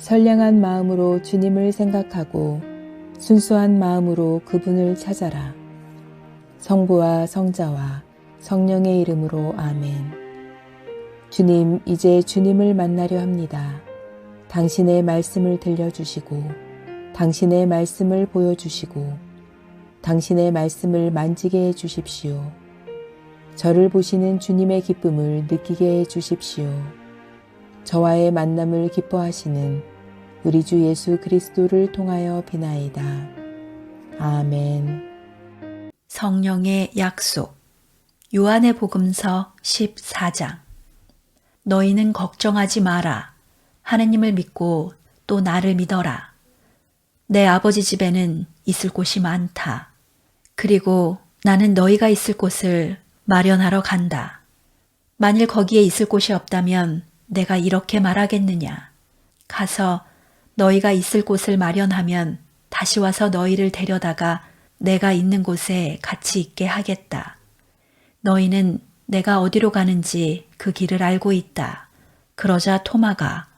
선량한 마음으로 주님을 생각하고 순수한 마음으로 그분을 찾아라. 성부와 성자와 성령의 이름으로 아멘. 주님, 이제 주님을 만나려 합니다. 당신의 말씀을 들려주시고, 당신의 말씀을 보여주시고, 당신의 말씀을 만지게 해 주십시오. 저를 보시는 주님의 기쁨을 느끼게 해 주십시오. 저와의 만남을 기뻐하시는 우리 주 예수 그리스도를 통하여 비나이다. 아멘. 성령의 약속. 요한의 복음서 14장. 너희는 걱정하지 마라. 하느님을 믿고 또 나를 믿어라. 내 아버지 집에는 있을 곳이 많다. 그리고 나는 너희가 있을 곳을 마련하러 간다. 만일 거기에 있을 곳이 없다면 내가 이렇게 말하겠느냐. 가서 너희가 있을 곳을 마련하면 다시 와서 너희를 데려다가 내가 있는 곳에 같이 있게 하겠다. 너희는 내가 어디로 가는지 그 길을 알고 있다. 그러자 토마가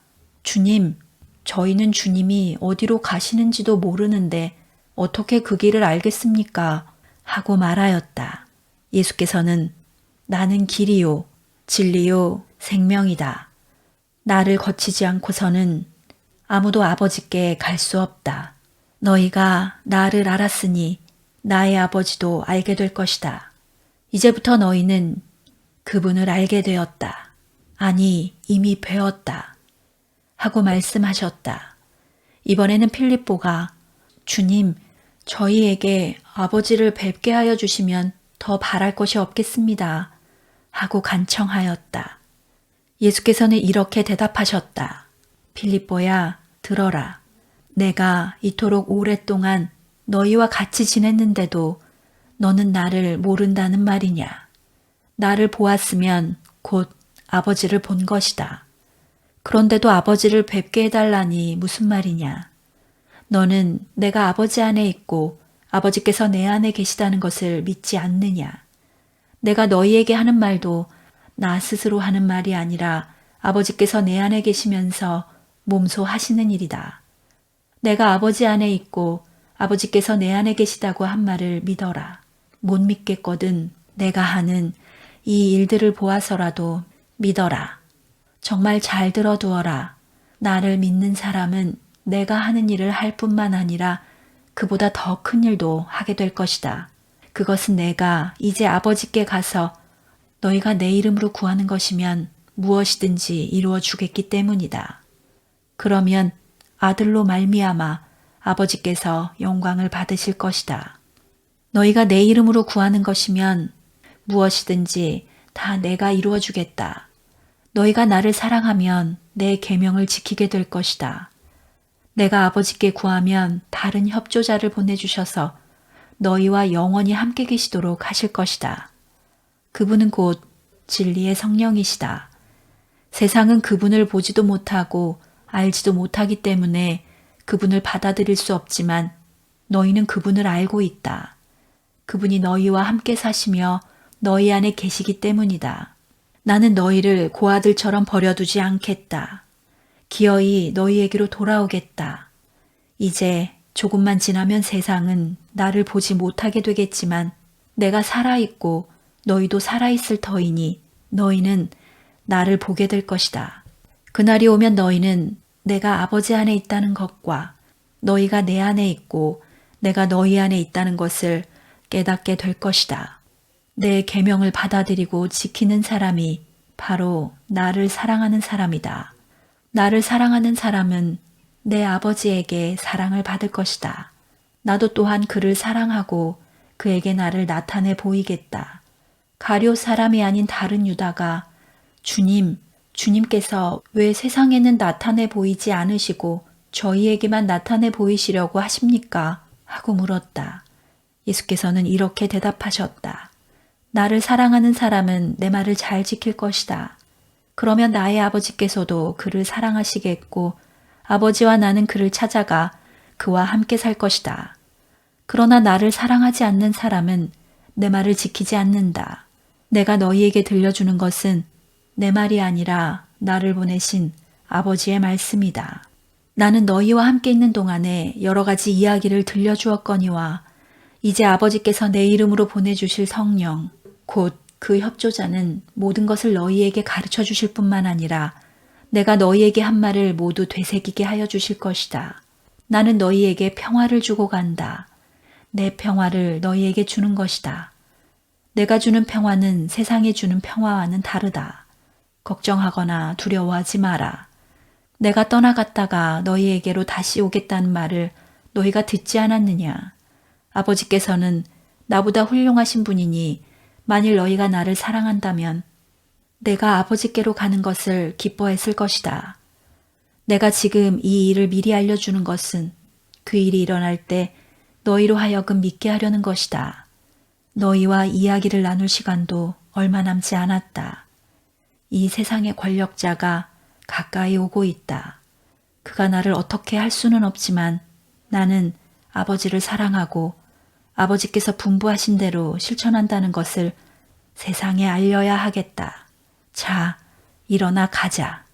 주님, 저희는 주님이 어디로 가시는지도 모르는데 어떻게 그 길을 알겠습니까? 하고 말하였다. 예수께서는 나는 길이요, 진리요, 생명이다. 나를 거치지 않고서는 아무도 아버지께 갈 수 없다. 너희가 나를 알았으니 나의 아버지도 알게 될 것이다. 이제부터 너희는 그분을 알게 되었다. 아니, 이미 배웠다. 하고 말씀하셨다. 이번에는 필립보가 주님, 저희에게 아버지를 뵙게 하여 주시면 더 바랄 것이 없겠습니다. 하고 간청하였다. 예수께서는 이렇게 대답하셨다. 필립보야, 들어라. 내가 이토록 오랫동안 너희와 같이 지냈는데도 너는 나를 모른다는 말이냐. 나를 보았으면 곧 아버지를 본 것이다. 그런데도 아버지를 뵙게 해달라니 무슨 말이냐. 너는 내가 아버지 안에 있고 아버지께서 내 안에 계시다는 것을 믿지 않느냐. 내가 너희에게 하는 말도 나 스스로 하는 말이 아니라 아버지께서 내 안에 계시면서 몸소 하시는 일이다. 내가 아버지 안에 있고 아버지께서 내 안에 계시다고 한 말을 믿어라. 못 믿겠거든 내가 하는 이 일들을 보아서라도 믿어라. 정말 잘 들어두어라. 나를 믿는 사람은 내가 하는 일을 할 뿐만 아니라 그보다 더 큰 일도 하게 될 것이다. 그것은 내가 이제 아버지께 가서 너희가 내 이름으로 구하는 것이면 무엇이든지 이루어 주겠기 때문이다. 그러면 아들로 말미암아 아버지께서 영광을 받으실 것이다. 너희가 내 이름으로 구하는 것이면 무엇이든지 다 내가 이루어 주겠다. 너희가 나를 사랑하면 내 계명을 지키게 될 것이다. 내가 아버지께 구하면 다른 협조자를 보내주셔서 너희와 영원히 함께 계시도록 하실 것이다. 그분은 곧 진리의 성령이시다. 세상은 그분을 보지도 못하고 알지도 못하기 때문에 그분을 받아들일 수 없지만 너희는 그분을 알고 있다. 그분이 너희와 함께 사시며 너희 안에 계시기 때문이다. 나는 너희를 고아들처럼 버려두지 않겠다. 기어이 너희에게로 돌아오겠다. 이제 조금만 지나면 세상은 나를 보지 못하게 되겠지만 내가 살아있고 너희도 살아있을 터이니 너희는 나를 보게 될 것이다. 그날이 오면 너희는 내가 아버지 안에 있다는 것과 너희가 내 안에 있고 내가 너희 안에 있다는 것을 깨닫게 될 것이다. 내 계명을 받아들이고 지키는 사람이 바로 나를 사랑하는 사람이다. 나를 사랑하는 사람은 내 아버지에게 사랑을 받을 것이다. 나도 또한 그를 사랑하고 그에게 나를 나타내 보이겠다. 가룟 사람이 아닌 다른 유다가 주님, 주님께서 왜 세상에는 나타내 보이지 않으시고 저희에게만 나타내 보이시려고 하십니까? 하고 물었다. 예수께서는 이렇게 대답하셨다. 나를 사랑하는 사람은 내 말을 잘 지킬 것이다. 그러면 나의 아버지께서도 그를 사랑하시겠고 아버지와 나는 그를 찾아가 그와 함께 살 것이다. 그러나 나를 사랑하지 않는 사람은 내 말을 지키지 않는다. 내가 너희에게 들려주는 것은 내 말이 아니라 나를 보내신 아버지의 말씀이다. 나는 너희와 함께 있는 동안에 여러 가지 이야기를 들려주었거니와 이제 아버지께서 내 이름으로 보내주실 성령, 곧 그 협조자는 모든 것을 너희에게 가르쳐 주실 뿐만 아니라 내가 너희에게 한 말을 모두 되새기게 하여 주실 것이다. 나는 너희에게 평화를 주고 간다. 내 평화를 너희에게 주는 것이다. 내가 주는 평화는 세상에 주는 평화와는 다르다. 걱정하거나 두려워하지 마라. 내가 떠나갔다가 너희에게로 다시 오겠다는 말을 너희가 듣지 않았느냐? 아버지께서는 나보다 훌륭하신 분이니 만일 너희가 나를 사랑한다면 내가 아버지께로 가는 것을 기뻐했을 것이다. 내가 지금 이 일을 미리 알려주는 것은 그 일이 일어날 때 너희로 하여금 믿게 하려는 것이다. 너희와 이야기를 나눌 시간도 얼마 남지 않았다. 이 세상의 권력자가 가까이 오고 있다. 그가 나를 어떻게 할 수는 없지만 나는 아버지를 사랑하고 아버지께서 분부하신 대로 실천한다는 것을 세상에 알려야 하겠다. 자, 일어나 가자.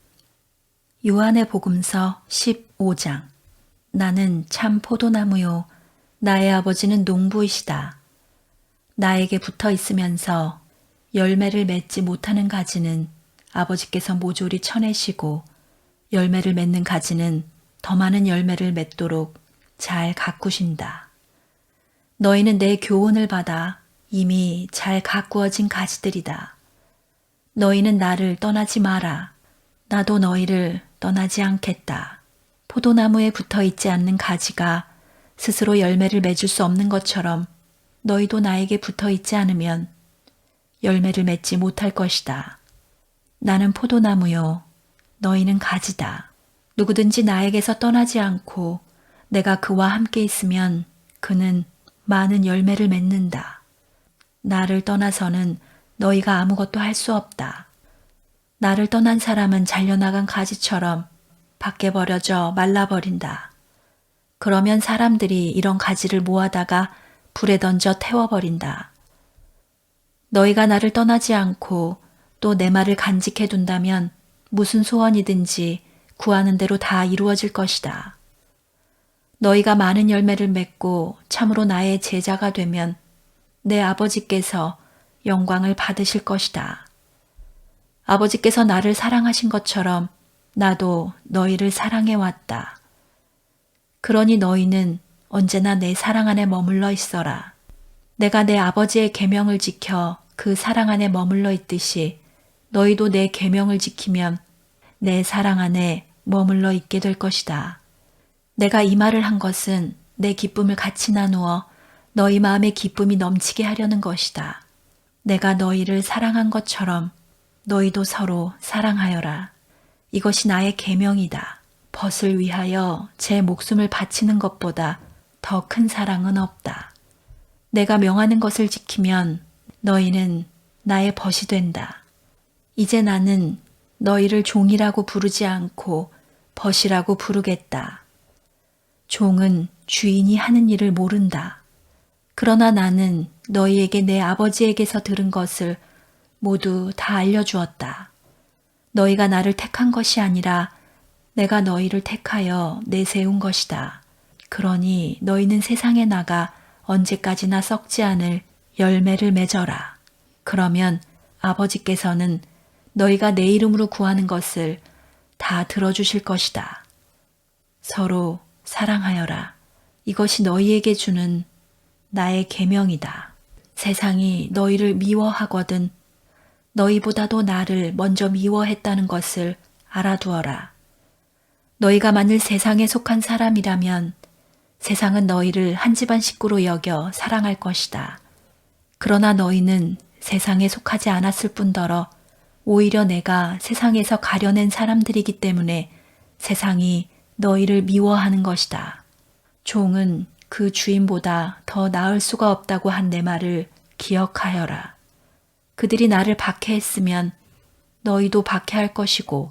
요한의 복음서 15장. 나는 참 포도나무요. 나의 아버지는 농부이시다. 나에게 붙어 있으면서 열매를 맺지 못하는 가지는 아버지께서 모조리 쳐내시고 열매를 맺는 가지는 더 많은 열매를 맺도록 잘 가꾸신다. 너희는 내 교훈을 받아 이미 잘 가꾸어진 가지들이다. 너희는 나를 떠나지 마라. 나도 너희를 떠나지 않겠다. 포도나무에 붙어 있지 않는 가지가 스스로 열매를 맺을 수 없는 것처럼 너희도 나에게 붙어 있지 않으면 열매를 맺지 못할 것이다. 나는 포도나무요. 너희는 가지다. 누구든지 나에게서 떠나지 않고 내가 그와 함께 있으면 그는 많은 열매를 맺는다. 나를 떠나서는 너희가 아무것도 할 수 없다. 나를 떠난 사람은 잘려나간 가지처럼 밖에 버려져 말라버린다. 그러면 사람들이 이런 가지를 모아다가 불에 던져 태워버린다. 너희가 나를 떠나지 않고 또 내 말을 간직해 둔다면 무슨 소원이든지 구하는 대로 다 이루어질 것이다. 너희가 많은 열매를 맺고 참으로 나의 제자가 되면 내 아버지께서 영광을 받으실 것이다. 아버지께서 나를 사랑하신 것처럼 나도 너희를 사랑해 왔다. 그러니 너희는 언제나 내 사랑 안에 머물러 있어라. 내가 내 아버지의 계명을 지켜 그 사랑 안에 머물러 있듯이 너희도 내 계명을 지키면 내 사랑 안에 머물러 있게 될 것이다. 내가 이 말을 한 것은 내 기쁨을 같이 나누어 너희 마음의 기쁨이 넘치게 하려는 것이다. 내가 너희를 사랑한 것처럼 너희도 서로 사랑하여라. 이것이 나의 계명이다. 벗을 위하여 제 목숨을 바치는 것보다 더 큰 사랑은 없다. 내가 명하는 것을 지키면 너희는 나의 벗이 된다. 이제 나는 너희를 종이라고 부르지 않고 벗이라고 부르겠다. 종은 주인이 하는 일을 모른다. 그러나 나는 너희에게 내 아버지에게서 들은 것을 모두 다 알려주었다. 너희가 나를 택한 것이 아니라 내가 너희를 택하여 내세운 것이다. 그러니 너희는 세상에 나가 언제까지나 썩지 않을 열매를 맺어라. 그러면 아버지께서는 너희가 내 이름으로 구하는 것을 다 들어주실 것이다. 서로 사랑하여라. 이것이 너희에게 주는 나의 계명이다. 세상이 너희를 미워하거든 너희보다도 나를 먼저 미워했다는 것을 알아두어라. 너희가 만일 세상에 속한 사람이라면 세상은 너희를 한 집안 식구로 여겨 사랑할 것이다. 그러나 너희는 세상에 속하지 않았을 뿐더러 오히려 내가 세상에서 가려낸 사람들이기 때문에 세상이 너희를 미워하는 것이다. 종은 그 주인보다 더 나을 수가 없다고 한 내 말을 기억하여라. 그들이 나를 박해했으면 너희도 박해할 것이고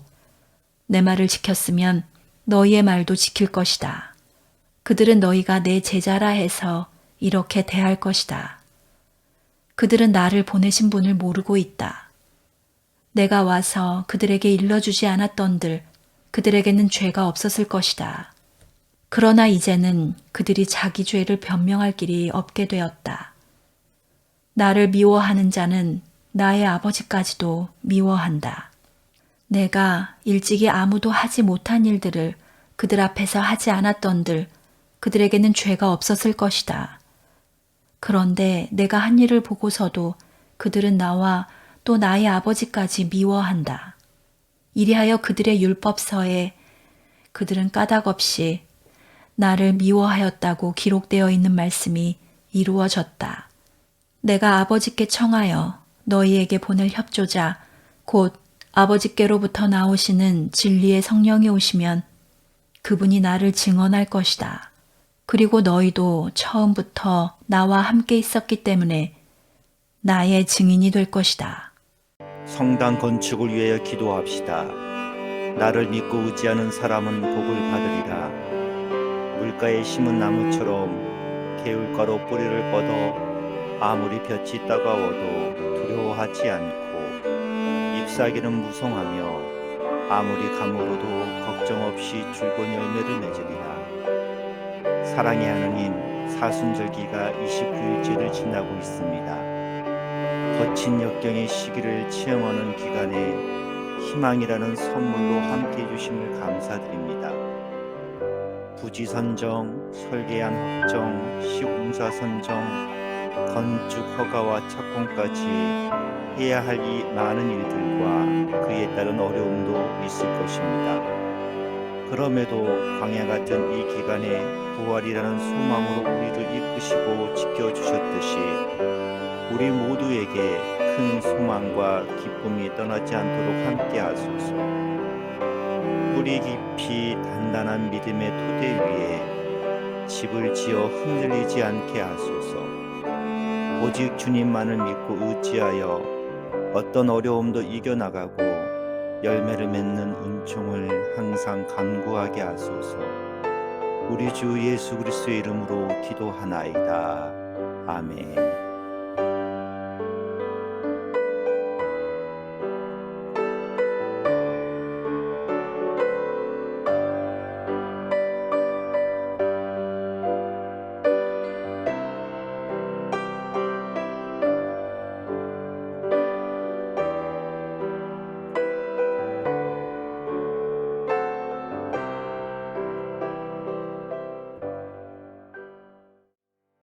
내 말을 지켰으면 너희의 말도 지킬 것이다. 그들은 너희가 내 제자라 해서 이렇게 대할 것이다. 그들은 나를 보내신 분을 모르고 있다. 내가 와서 그들에게 일러주지 않았던들 그들에게는 죄가 없었을 것이다. 그러나 이제는 그들이 자기 죄를 변명할 길이 없게 되었다. 나를 미워하는 자는 나의 아버지까지도 미워한다. 내가 일찍이 아무도 하지 못한 일들을 그들 앞에서 하지 않았던들 그들에게는 죄가 없었을 것이다. 그런데 내가 한 일을 보고서도 그들은 나와 또 나의 아버지까지 미워한다. 이리하여 그들의 율법서에 그들은 까닭 없이 나를 미워하였다고 기록되어 있는 말씀이 이루어졌다. 내가 아버지께 청하여 너희에게 보낼 협조자 곧 아버지께로부터 나오시는 진리의 성령이 오시면 그분이 나를 증언할 것이다. 그리고 너희도 처음부터 나와 함께 있었기 때문에 나의 증인이 될 것이다. 성당 건축을 위하여 기도합시다. 나를 믿고 의지하는 사람은 복을 받으리라. 물가에 심은 나무처럼 개울가로 뿌리를 뻗어 아무리 볕이 따가워도 두려워하지 않고 잎사귀는 무성하며 아무리 가물어도 걱정 없이 줄곧 열매를 맺으리라. 사랑의 하느님 사순절기가 29일째를 지나고 있습니다. 거친 역경의 시기를 체험하는 기간에 희망이라는 선물로 함께 해주심을 감사드립니다. 부지 선정, 설계안 확정, 시공사 선정, 건축 허가와 착공까지 해야 할 이 많은 일들과 그에 따른 어려움도 있을 것입니다. 그럼에도 광야 같은 이 기간에 부활이라는 소망으로 우리를 이끄시고 지켜주셨듯이 우리 모두에게 큰 소망과 기쁨이 떠나지 않도록 함께 하소서. 뿌리 깊이 단단한 믿음의 토대 위에 집을 지어 흔들리지 않게 하소서. 오직 주님만을 믿고 의지하여 어떤 어려움도 이겨나가고 열매를 맺는 은총을 항상 간구하게 하소서. 우리 주 예수 그리스도의 이름으로 기도하나이다. 아멘.